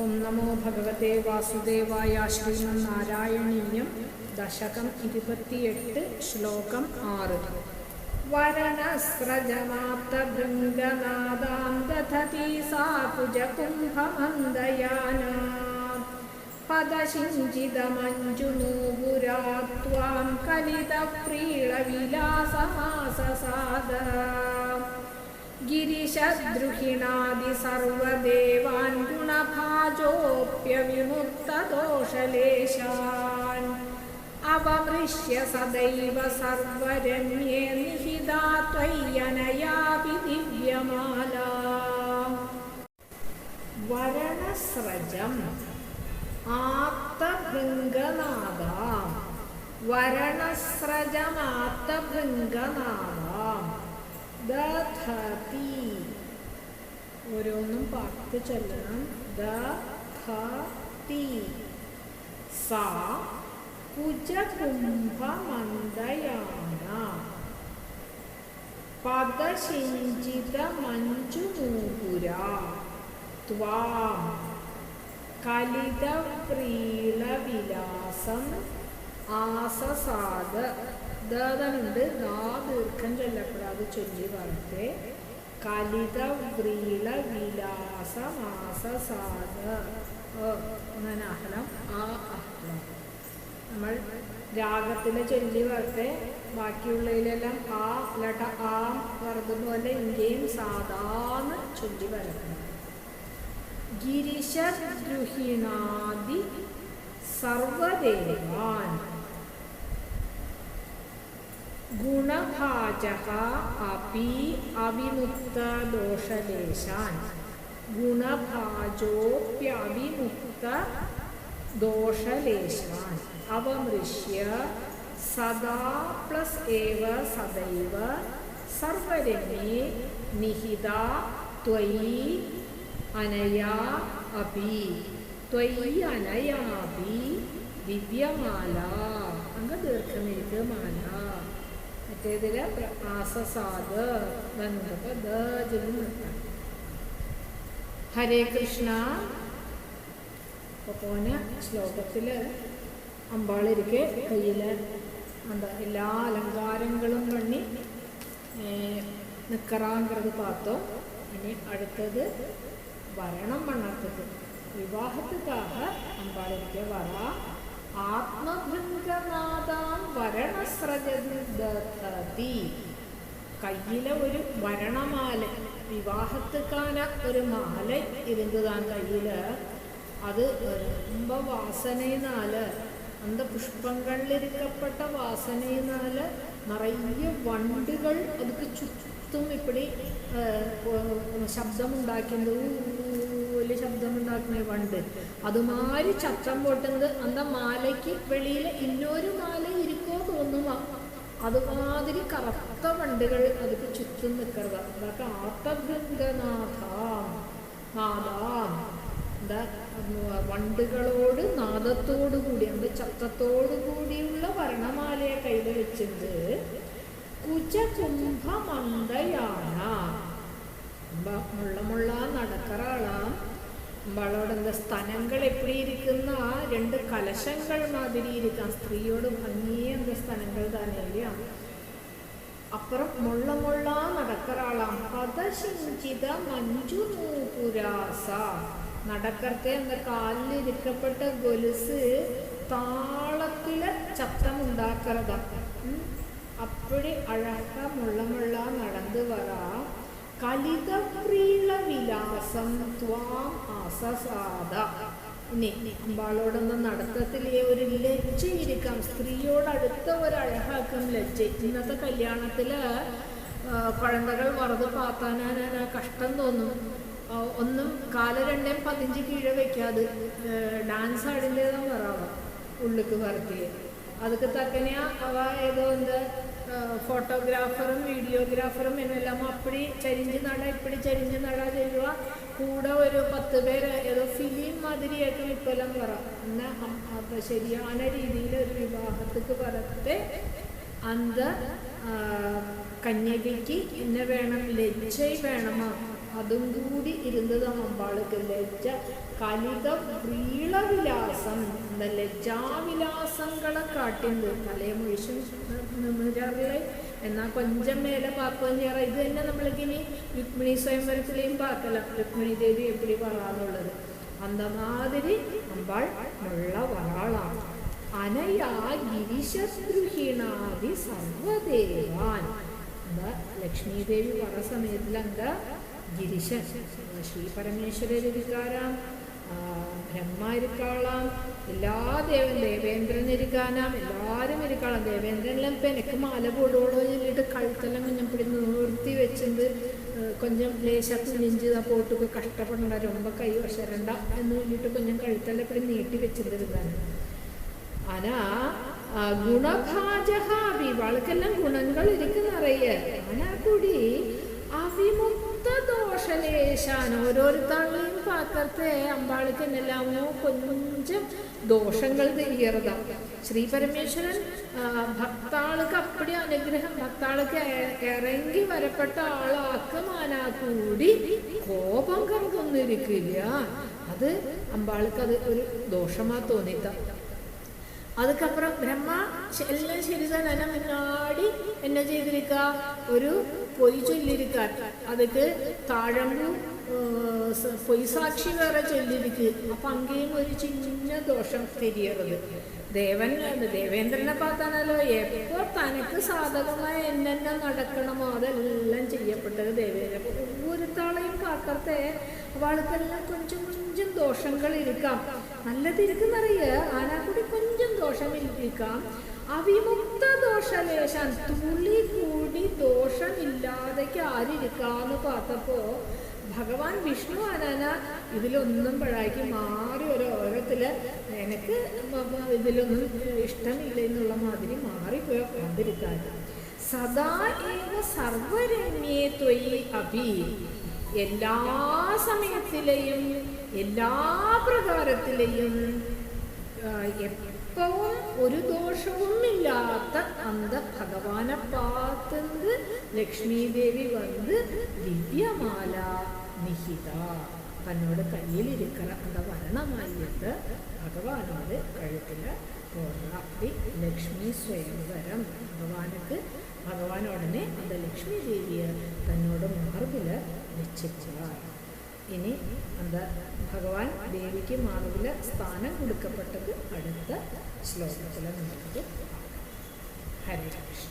ഓം നമോ ഭഗവത്തെ വാസുദേവായ ശ്രീമന്നാരായണീയം ദശകം ഇരുപത്തിയെട്ട് ശ്ലോകം ആറ്. വരണസ്രജമാപ്തഭൃംഗനാദാം ദധതി സാ കുജകുംഭമന്ദയാനാ. പദശിഞ്ചിതമഞ്ജുനൂപുരാത്വാം കലിതപ്രീളവിലാസമാസസാദ ഗിരിശദ്രുഹിണാദി സർവദേവാൻ രാജോപ്യവിമുക്തദോഷലേശാൻ. അവമൃശ്യ സദൈവ സർവരമ്യേ നിഹിതാ ത്വയ്യനയാപി ദിവ്യമാല വരണസ്രജം ആപ്തഭൃംഗനാദാം. വരണസ്രജമാപ്തഭൃംഗനാദാം ദധതി ഓരോന്നും പാട്ട് ചൊല്ലണം. ദധതി സാ മന്ദയാന. പദശിഞ്ചിത മഞ്ജുനൂപുര ത്വാം കലിതപ്രീളവിലാസം ആസസാദ. ദാതനുണ്ട് ദാ ദീർഘം ചൊല്ലപ്പെടാതെ ചൊല്ലി പറഞ്ഞേ കലിത വ്രീള വിലാസമാസസാദ അങ്ങനെ അഹ്ലം ആ. അഹ്ലം നമ്മൾ രാഗത്തിലെ ചൊല്ലി വരട്ടെ. ബാക്കിയുള്ളതിലെല്ലാം ആ ലട ആ വറുതുപോലെ ഇന്ത്യയും സാധാന്ന് ചൊല്ലി വരക്കണം. ഗിരിശദ്രുഹിണാദി സർവദേവാൻ ഗുണഭാജക അപി അവിമുക്തദോഷലേശാൻ ഗുണഭാജോപ്യവിമുക്ത ദോഷലേശാൻ അവമൃശ്യ സദാ പ്ലസ് ഏവ സദൈവ സർവരമേ നിഹിത ത്വയി അനയാ അപി. ത്വയി അനയാപി ദിവ്യമാല അങ്ക ദീർഘമേക്ക് മാല മറ്റേതിൽ ആസസാദ് ഹരേ കൃഷ്ണ. പോന ശ്ലോകത്തിൽ അമ്പാളിരിക്കെ കയ്യിൽ എന്താ എല്ലാ അലങ്കാരങ്ങളും പണി നിക്കറാങ്കത് പാത്തോ ഇനി അടുത്തത് വരണം പണത്തത് വിവാഹത്തുക്കാക അമ്പാളിരിക്കെ വരാ. வரா ആത്മഭൃംഗനാഥാം വരണസ്രജതി കയ്യിലെ ഒരു വരണമാല വിവാഹത്തുക്കാന ഒരു മാല ഇരുന്നതാണ് കയ്യില് അത് ரொம்ப വാസനയിനാല് அந்த പുഷ്പങ്ങളിരിക്കപ്പെട്ട വാസനയിനാല് നിറയെ വണ്ടുകൾ അതുക്ക് ചുറ്റും ഇപ്പടി ശബ്ദമുണ്ടാക്കുന്നത് വലിയ ശബ്ദമുണ്ടാക്കുന്ന പണ്ട്. അതുമാതിരി ചത്തം പൊട്ടുന്നത്? അന്ന മാലയ്ക്ക് വെളിയിൽ ഇന്നൊരു മാല ഇരിക്കോ തോന്നും അതുമാതിരി കറുത്ത വണ്ടുകൾ അതിക്ക് ചുറ്റും നിൽക്കരുത് അതൊക്കെ ആത്തഗംഗനാഥാം എന്താ? വണ്ടുകളോട് നാദത്തോടു കൂടി അന്ന് ചത്തത്തോടു കൂടിയുള്ള വർണമാലയെ കയ്യിൽ വെച്ചിട്ട് കുചകുംഭമന്ദയാണ മുള്ള മുള്ള നടക്കറാളാം. എന്താ സ്തനങ്ങൾ എപ്പിടി ഇരിക്കുന്ന ആ രണ്ട് കലശങ്ങൾ മാതിരി ഇരിക്കാം സ്ത്രീയോട് ഭംഗിയെ എന്താ സ്തനങ്ങൾ തന്നെ അപ്പുറം മുള്ള മുള്ള നടക്കറാളാം പദശിഞ്ചിത മഞ്ജു നൂപുരാസ നടക്കത്തെ എന്താ കാലിലിരിക്കപ്പെട്ട ഗൊലുസ് താളത്തിലെ ചത്തമുണ്ടാക്കറതാ അപ്പടി അഴക മുള്ള മുള്ള നടന്നു വരാ. കലിതപ്രീള വിലാസം ത്വാം അസസാദ ഇനി അമ്പാളോടൊന്നും നടത്തത്തിലേ ഒരു ലജ്ജയിരിക്കാം സ്ത്രീയോടടുത്ത ഒരു അഴഹാക്കും ലജ്ജ. ഇന്നത്തെ കല്യാണത്തിൽ കുഴന്തകൾ വറുത് പാത്താനാ കഷ്ടം തോന്നും. ഒന്നും കാല രണ്ടേം പതിഞ്ച് കീഴെ വെക്കാതെ ഡാൻസ് ആടിന്റെതാ പറയാം ഉള്ളിക്ക് വറുത്തിയത് അതൊക്കെ തക്കനെയാ അവ ഏതോ എന്താ ഫോട്ടോഗ്രാഫറും വീഡിയോഗ്രാഫറും എന്നെല്ലാം അപ്പടി ചരിഞ്ഞ് നട ഇപ്പടി ചരിഞ്ഞ് നട ചെയ്യുക. കൂടെ ഒരു പത്ത് പേര് ഏതോ ഫിലിം മാതിരിയായിട്ടും ഇപ്പെല്ലാം പറ. എന്നാൽ അപ്പം ശരിயான രീതിയിൽ ഒരു വിവാഹത്തിക്ക് പറത്തെ അന്ത കന്യകയ്ക്ക് എന്നെ വേണം ലജ്ജ വേണമോ. അതും കൂടി ഇരുന്നത് അമ്പാൾക്ക് ലജ്ജ. കലിത വ്രീളവിലാസം എന്താ ലജ്ജാവിലാസങ്ങളെ കാട്ടിണ്ട്. തലയമൊഴിച്ചും നിമിരാറിലെ എന്നാൽ കൊഞ്ചം മേലെ പാപ്പഞ്ചേറ ഇത് തന്നെ നമ്മളിങ്ങനെ രുക്മിണി സ്വയംവരത്തിലെയും പാക്കല രുക്മിണി ദേവി എപ്പിടി വളാന്നുള്ളത് അന്തമാതിരി അമ്പാൾ നല്ല വളാളാണ് അനയാ ഗിരിശത്രുഹീണാതി സർവദേവാൻ. എന്താ? ലക്ഷ്മീദേവി പറ സമയത്തിൽ എന്താ ഗിരിശൻ ശ്രീ പരമേശ്വരർ ഇരിക്കാരാം ആ, ബ്രഹ്മ ഇരിക്കാളാം എല്ലാ ദേവൻ ദേവേന്ദ്രൻ ഇരിക്കാനാം എല്ലാവരും ഇരിക്കാളാം ദേവേന്ദ്രനെല്ലാം ഇപ്പം എനിക്ക് മാല പോടുകയുള്ളൂ ചൊല്ലിട്ട് കഴുത്തെല്ലാം കുഞ്ഞം പിടി നിർത്തി വെച്ചിട്ട് കൊഞ്ചം ലേശത്ത് കുഞ്ഞിഞ്ച് പോട്ടൊക്കെ കഷ്ടപ്പെടണ്ട രൊമ്പ കൈ വശരണ്ട എന്ന് ചൊല്ലിട്ട് കൊഞ്ചം കഴുത്തെല്ലാം പിടി നീട്ടി വെച്ചിട്ടിരുന്നാണ് ആനാ ഗുണഭാജഹാവി വളക്കെല്ലാം ഗുണങ്ങൾ ഇരിക്കുന്നറിയ ആനാ കൂടി അവിമുക്ത അല്ലേ യേശാൻ ഓരോരുത്തരുടെയും പാത്രത്തെ അമ്പാളിക്കനെല്ലാമോ കൊഞ്ചം ദോഷങ്ങൾ തീയറതാ ശ്രീ പരമേശ്വരൻ ഭക്താൾക്ക് അപ്പടി അനുഗ്രഹം ഭക്താൾക്ക് ഇറങ്ങി വരപ്പെട്ട ആളാക്കുമാനാ കൂടി കോപം കണക്കൊന്നിരിക്കില്ല അത് അമ്പാൾക്ക് അത് ഒരു ദോഷമാ തോന്നിത്ത അതുക്കപ്പുറം ബ്രഹ്മ എല്ലാം ശരി തന്നെ. முன்னாடி എന്നെ ചെയ്തിരിക്ക ഒരു പൊയ് ചൊല്ലിരിക്കാൻ. അതുക്ക് താഴമ്പും പൊയ്സാക്ഷി വേറെ ചൊല്ലിരിക്കുക അപ്പം അങ്ങേയും ഒരു ചിന്ന ദോഷം തിരിയരുത്. ദേവൻ ദേവേന്ദ്രനെ பார்த்தானாலോ എപ്പോൾ തനിക്ക് സാധകമായ എന്നെ നടക്കണമോ? അതെല്ലാം ചെയ്യപ്പെട്ടത് ദേവേന്ദ്രൻ. ഒരുത്താളെയും പാത്രത്തെ അവൾക്കെല്ലാം കൊഞ്ചും കൊഞ്ചും ദോഷങ്ങൾ ഇരിക്കാം. നല്ലത് ഇരിക്കുന്നറിയ. ആനാക്കൂടി കൊഞ്ചും ദോഷം ഇരിക്കാം അവിമുക്ത ദോഷലേശാൻ തുള്ളി കൂടി ദോഷമില്ലാതേക്ക് ആരിക്കാന്ന് പാത്തപ്പോ ഭഗവാൻ വിഷ്ണു ആരാന ഇതിലൊന്നും പഴായിക്ക് മാറി ഒരു ഓരത്തിൽ എനിക്ക് ഇതിലൊന്നും ഇഷ്ടമില്ല എന്നുള്ള മാതിരി മാറിപ്പോയ കണ്ടിരിക്കാൻ സദാ ഏവ സർവരമ്യേ ത്വയി അഭി. എല്ലാ സമയത്തിലെയും എല്ലാ പ്രകാരത്തിലെയും നിത്യവും ഒരു ദോഷവുമില്ലാത്ത അന്ത ഭഗവാനെ പാത്തത് ലക്ഷ്മീദേവി വന്ന് ദിവ്യമാല നിഹിത. തന്നോട് കയ്യിലിരിക്കറ അന്ത വരണമായിട്ട് ഭഗവാനോട് കഴുത്തിൽ പോടുക അപ്പി ലക്ഷ്മി സ്വയംവരം. ഭഗവാനക്ക് ഭഗവാനോടനെ അന്ത അത് ലക്ഷ്മി ദേവിയെ തന്നോട് മാർബിൽ വെച്ചിട്ടാണ് ഇനി എന്താ ഭഗവാൻ ദേവിക്ക് മാതുല സ്ഥാനം കൊടുക്കപ്പെട്ടത് അടുത്ത ശ്ലോകത്തിൽ നമുക്ക്. ഹരേ കൃഷ്ണ.